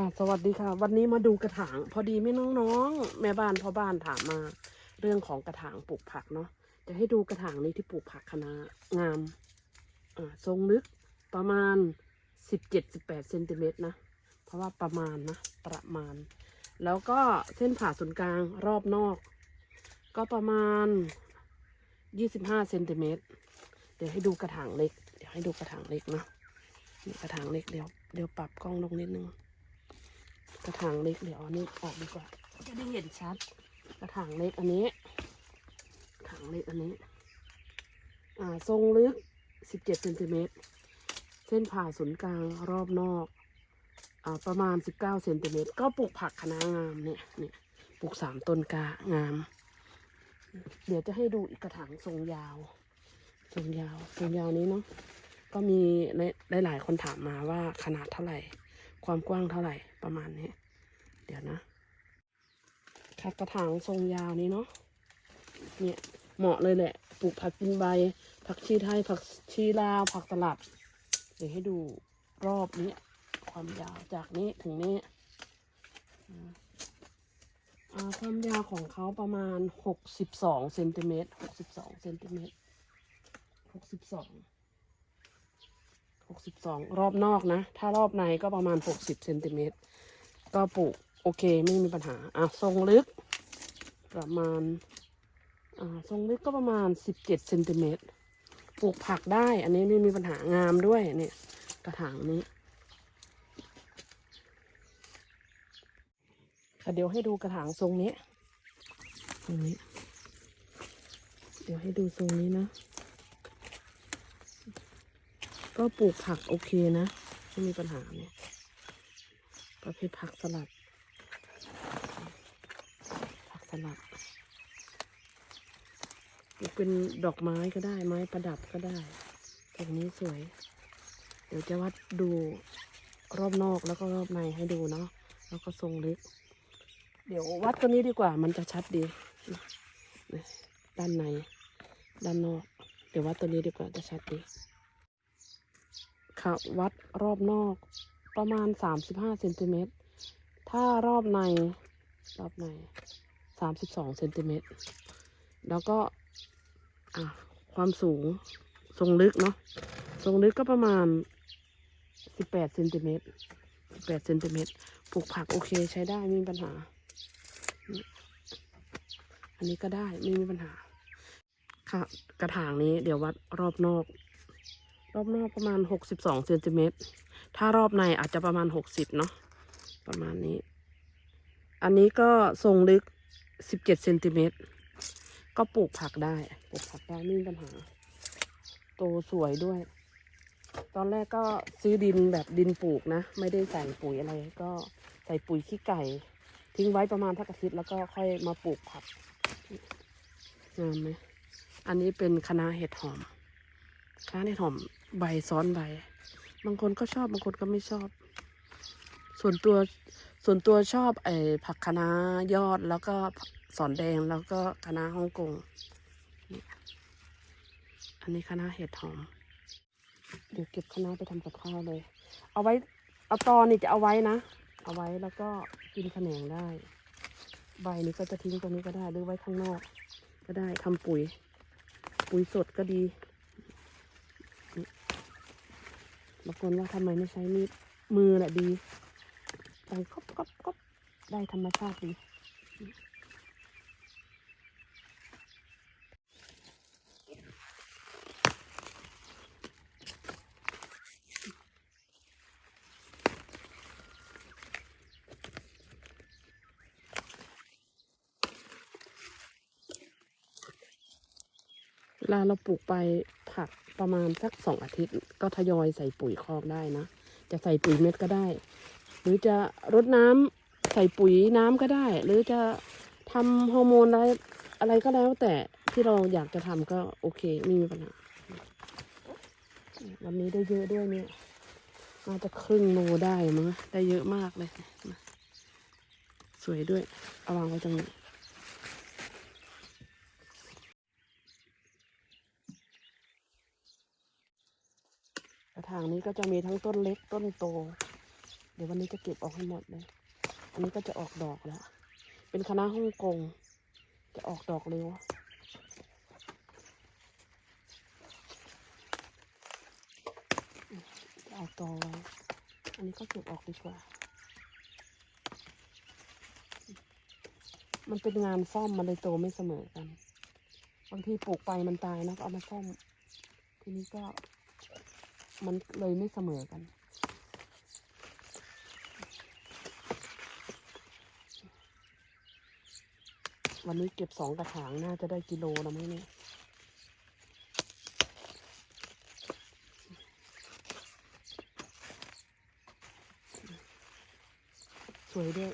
ค่ะ สวัสดีค่ะ วันนี้มาดูกระถาง พอดีไม่น้องๆ แม่บ้านพ่อบ้านถามมา เรื่องของกระถางปลูกผักเนาะจะให้ดูกระถางนี้ที่ปลูกผักคะน้างามอ่าทรงลึกประมาณสิบเจ็ดสิบแปดเซนติเมตรนะ เพราะว่าประมาณนะ ประมาณ แล้วก็เส้นผ่าศูนย์กลางรอบนอก ก็ประมาณยี่สิบห้าเซนติเมตรเดี๋ยวให้ดูกระถางเล็ก เดี๋ยวให้ดูกระถางเล็กเนาะนี่กระถางเล็กเดี๋ยวเดี๋ยวปรับกล้องลงนิดนึง ระถางเล็กเดี๋ยวอานี่ออกดีกว่า จะได้เห็นชัด กระถางเล็กอันนี้ถางเล็กอันนี้ อ่าทรงลึก17เซนติเมตรเส้นผ่าศูนย์กลางรอบนอกอ่าประมาณ19เซนติเมตรก็ปลูกผักคะน้างามเนี่ยเนี่ยปลูกสามต้นกางาม เดี๋ยวจะให้ดูอีกกระถางทรงยาว ทรงยาวทรงยาวนี้เนาะก็มีในหลายคนถามมาว่าขนาดเท่าไหร่ ความกว้างเท่าไหร่ประมาณนี้ เดี๋ยวนะค่ะกระถางทรงยาวนี้เนาะ เนี่ย เหมาะเลยแหละ ปลูกผักกินใบ ผักชีไทย ผักชีลาว ผักสลัดเดี๋ยวให้ดูรอบนี้ ความยาวจากนี้ถึงนี้ความยาวของเขาประมาณหกสิบสองเซนติเมตรหกสิบสองเซนติเมตรหกสิบสองหกสิบสองรอบนอกนะ ถ้ารอบในก็ประมาณหกสิบเซนติเมตรก็ปลูก โอเคไม่มีปัญหา อะทรงลึก ประมาณ อ่าทรงลึกก็ประมาณสิบเจ็ดเซนติเมตรปลูกผักได้ อันนี้ไม่มีปัญหางามด้วยเนี่ย กระถางนี้ค่ะเดี๋ยวให้ดูกระถางทรงนี้ตรงนี้ เดี๋ยวให้ดูทรงนี้นะ ก็ปลูกผักโอเคนะ ไม่มีปัญหาเนี่ยประเภทผักสลัด สลักเป็นดอกไม้ก็ได้ ไม้ประดับก็ได้ตรงนี้สวย เดี๋ยวจะวัดดูรอบนอกแล้วก็รอบในให้ดูเนาะแล้วก็ทรงเล็กเดี๋ยววัดตัวนี้ดีกว่า มันจะชัดดีด้านใน ด้านนอก เดี๋ยววัดตัวนี้ดีกว่าจะชัดดีค่ะวัดรอบนอกประมาณ 35เซนติเมตรถ้ารอบใน รอบใน 32เซนติเมตร แล้วก็ความสูงทรงลึกเนาะ ทรงลึกก็ประมาณ18เซนติเมตร18เซนติเมตร ปลูกผักโอเคใช้ได้ไม่มีปัญหา อันนี้ก็ได้ไม่มีปัญหา ค่ะ กระถางนี้เดี๋ยววัดรอบนอก รอบนอกประมาณหกสิบสองเซนติเมตร ถ้ารอบในอาจจะประมาณหกสิบเนาะ ประมาณนี้ อันนี้ก็ทรงลึก สิบเจ็ดเซนติเมตร ก็ปลูกผักได้ ปลูกผักได้ไม่มีปัญหา โตสวยด้วย ตอนแรกก็ซื้อดินแบบดินปลูกนะ ไม่ได้ใส่ปุ๋ยอะไร ก็ใส่ปุ๋ยขี้ไก่ ทิ้งไว้ประมาณทักอาทิตย์แล้วก็ค่อยมาปลูกผัก งามไหม อันนี้เป็นคณะน้าเห็ดหอมคณะน้าเห็ดหอมใบซ้อนใบ บางคนก็ชอบ บางคนก็ไม่ชอบ ส่วนตัว ส่วนตัวชอบไอ้ผักคะน้ายอดแล้วก็สอนแดงแล้วก็คะน้าฮ่องกงนี่อันนี้คะน้าเห็ดหอม เดี๋ยวเก็บคะน้าไปทำกับข้าวเลย เอาไว้เอาตอนนี่จะเอาไว้นะ เอาไว้แล้วก็กินแขนงได้ ใบนี้ก็จะทิ้งตรงนี้ก็ได้หรือไว้ข้างนอก ก็ได้ทำปุ๋ย ปุ๋ยสดก็ดีบางคนว่าทำไมไม่ใช้มีดมือแหละดี ดังก๊อบก๊อบก๊อบได้ธรรมชาติดีเวลาเราปลูกไปผักประมาณสักสองอาทิตย์ ก็ทยอยใส่ปุ๋ยคอกได้นะ จะใส่ปุ๋ยเม็ดก็ได้ รือจะรดน้ำใส่ปุ๋ยน้ำก็ได้ หรือจะทำฮอร์โมนอะไรอะไรก็แล้ว แต่ที่เราอยากจะทำก็โอเคไม่มีปัญหาวันนี้ได้เยอะด้วยเนี่ยน่าจะครึ่งโลได้มั้งได้เยอะมากเลย สวยด้วยเอาวางไว้ตรงนี้กระถางนี้ก็จะมีทั้งต้นเล็กต้นโต ดี๋ยววันนี้จะเก็บออกให้หมดเลย อันนี้ก็จะออกดอกแล้ว เป็นคณะฮ่องกง จะออกดอกเร็วจะเอาตอไว้อันนี้ก็เก็บออกดีกว่า มันเป็นงานซ่อมมันเลยโตไม่เสมอกัน บางทีปลูกไปมันตายนะก็เอามาซ่อม ทีนี้ก็มันเลยไม่เสมอกัน วันนี้เก็บสองกระถางน่าจะได้กิโลแล้วมั้งเนี่ยสวยด้วย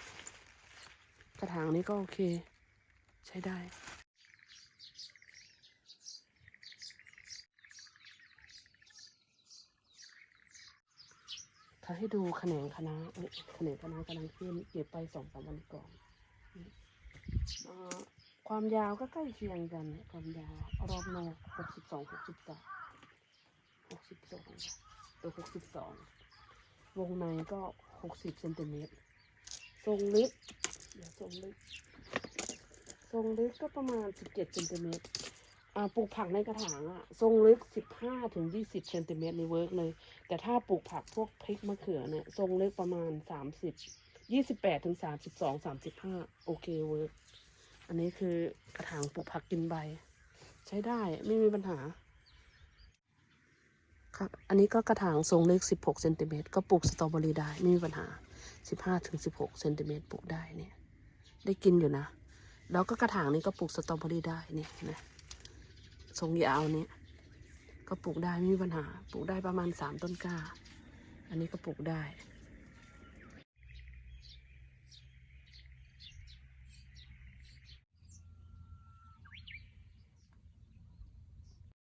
กระถางนี้ก็โอเค ใช้ได้ถ้าให้ดูแขนงคณะแขนงคณะกำลังขึ้นเก็บไปสองสามวันก่อน ความยาวก็ใกล้เคียงกันความยาวรอบนอกหกสิบสองหกสิบสามหกสิบสองตัวหกสิบสองวงในก็หกสิบเซนติเมตรทรงลึกเดี๋ยวทรงลึกทรงลึกก็ประมาณสิบเจ็ดเซนติเมตรอ่าปลูกผักในกระถางอะทรงลึกสิบห้าถึงยี่สิบเซนติเมตรในเวิร์กเลย แต่ถ้าปลูกผักพวกพริกมะเขือเนี่ยทรงลึกประมาณสามสิบยี่สิบแปดถึงสามสิบสองสามสิบห้าโอเคเวิร์ก อันนี้คือกระถางปลูกผักกินใบ ใช้ได้ไม่มีปัญหา ครับ อันนี้ก็กระถางทรงเล็กสิบหกเซนติเมตรก็ปลูกสตรอเบอรี่ได้ไม่มีปัญหาสิบห้าถึงสิบหกเซนติเมตรปลูกได้เนี่ย ได้กินอยู่นะ แล้วก็กระถางนี้ก็ปลูกสตรอเบอรี่ได้เนี่ยนะทรงยาวเนี่ยก็ปลูกได้ไม่มีปัญหา ปลูกได้ประมาณสามต้นกล้า อันนี้ก็ปลูกได้